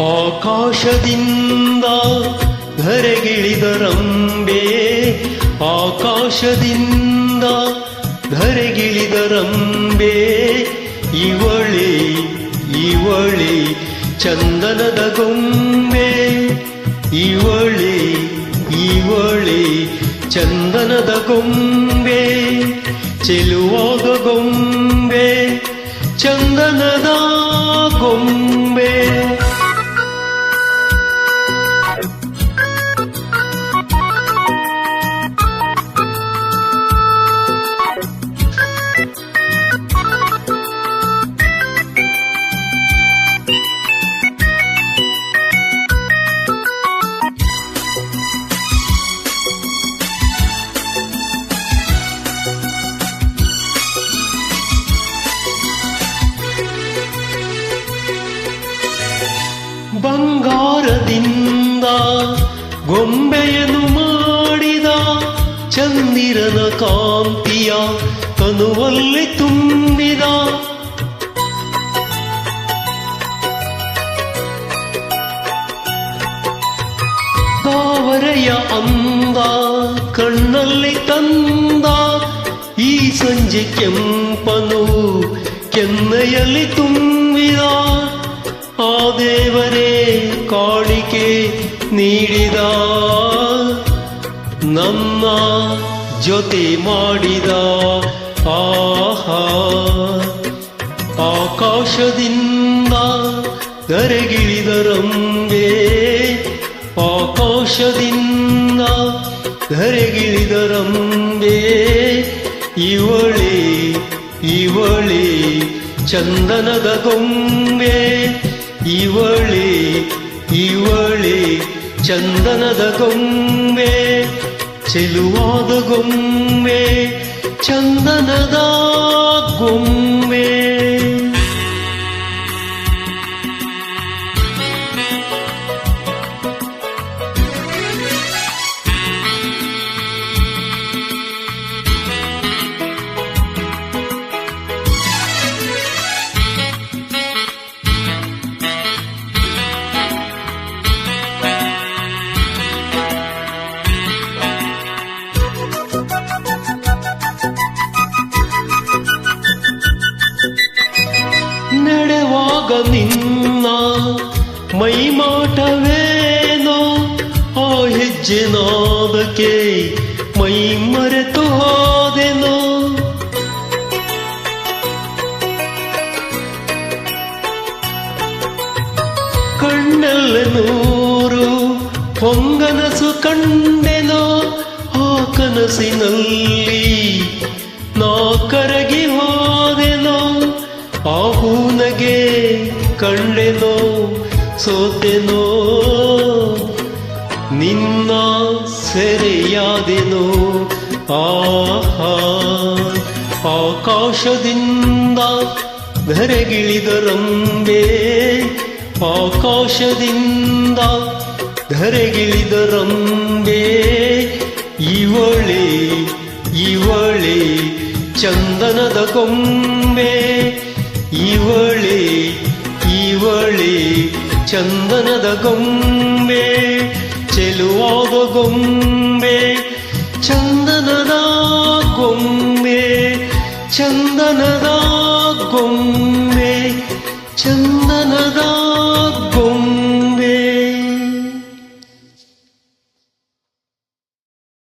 ಆಕಾಶದಿಂದ ಧರೆಗಿಳಿದರಂಬೆ ಆಕಾಶದಿಂದ ಧರೆಗಿಳಿದರಂಬೆ, ಇವಳಿ ಇವಳಿ ಚಂದನದ ಗೊಂಬೆ, ಇವಳಿ ಇವಳಿ ಚಂದನದ ಗೊಂಬೆ, ಚೆಲುವಾಗ ಗೊಂಬೆ, ಚಂದನದ ಗೊಂಬೆ. ಗೊಂಬೆಯನ್ನು ಮಾಡಿದ ಚಂದಿರನ ಕಾಂತಿಯ ತನುವಲ್ಲಿ ತುಂಬಿದ ತಾವರೆಯ ಅಂದ ಕಣ್ಣಲ್ಲಿ ತಂದ ಈ ಸಂಜೆ ಕೆಂಪನು ಕೆನ್ನೆಯಲ್ಲಿ ತುಂಬಿದ ಜೊತೆ ಮಾಡಿದ, ಆಹಾ. ಆಕಾಶದಿಂದ ಧರೆಗಿಳಿದರಂಬೆ ಆಕಾಶದಿಂದ ಧರೆಗಿಳಿದರಂಬೆ ಇವಳಿ ಇವಳಿ ಚಂದನದ ಗೊಂಬೆ, ಇವಳಿ ಇವಳಿ ಚಂದನದ ಗೊಂಬೆ. ಚೆಲುವಾದ ಗೊಂಬೆ ಚಂದನದ ಗೊಂಬೆ ನಡೆವಾಗ ನಿನ್ನ ಮೈಮಾಟವೇನೋ ಆ ಹೆಜ್ಜೆ ನಾದಕ್ಕೆ ಮೈ ಮರೆತು ಹೋದೆನೋ. ಕಣ್ಣಲ್ಲ ನೂರು ಹೊಂಗನಸು ಕಂಡೆನೋ, ಆ ಕನಸಿನಲ್ಲಿ ನಾ ಸೋತೆನೋ ನಿನ್ನ ಸೆರೆಯಾದೆನೋ? ಆಹಾ ಆಕಾಶದಿಂದ ಧರೆಗಿಳಿದರಂಬೆ. ಆಕಾಶದಿಂದ ಧರೆಗಿಳಿದರಂಬೆ. ಇವಳೆ ಇವಳೆ ಚಂದನದ ಕೊಂಬೆ. ಇವಳೆ ಇವಳೆ ಚಂದನದ ಗೊಂಬೆ ಚೆಲುವಾದ ಗೊಂಬೆ ಚಂದನದ ಗೊಂಬೆ ಚಂದನದ ಗೊಂಬೆ ಚಂದನದ